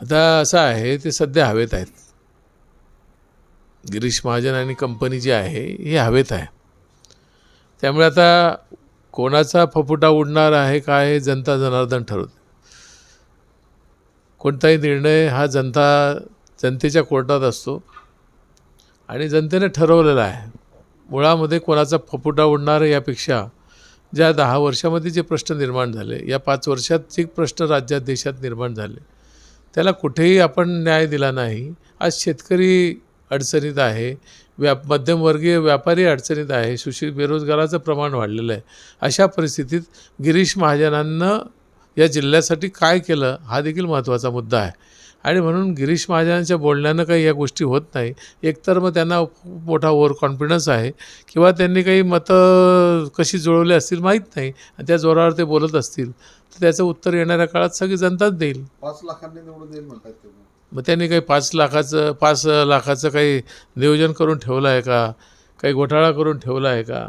आता असं आहे ते सध्या हवेत आहेत. गिरीश महाजन आणि कंपनी जी आहे ही हवेत आहे. त्यामुळे आता कोणाचा फपुटा उडणार आहे काय जनता जनार्दन ठरवते. कोणताही निर्णय हा जनता जनतेच्या कोर्टात असतो. आणि जनतेने ठरवलेलं आहे. मुळामध्ये कोणाचा फपुटा उडणार यापेक्षा ज्या दहा वर्षामध्ये जे प्रश्न निर्माण झाले या पाच वर्षात जे प्रश्न राज्यात देशात निर्माण झाले त्याला कुठेही आपण न्याय दिला नाही. आज शेतकरी अडचणीत आहे व्याप मध्यमवर्गीय व्यापारी अडचणीत आहे सुशील बेरोजगाराचं प्रमाण वाढलेलं आहे. अशा परिस्थितीत गिरीश महाजनांनं या जिल्ह्यासाठी काय केलं हा देखील महत्त्वाचा मुद्दा आहे. आणि म्हणून गिरीश महाजनांच्या बोलण्यानं काही या गोष्टी होत नाही. एकतर मग त्यांना खूप मोठा ओव्हर कॉन्फिडन्स आहे किंवा त्यांनी काही मतं कशी जुळवली असतील माहीत नाही आणि त्या जोरावर ते बोलत असतील. तर त्याचं उत्तर येणाऱ्या काळात सगळी जनताच देईल. पाच लाखांनी निवडून येईल म्हणतात मग त्यांनी काही पाच लाखाचं पाच लाखाचं काही नियोजन करून ठेवलं आहे का? काही घोटाळा करून ठेवला आहे का?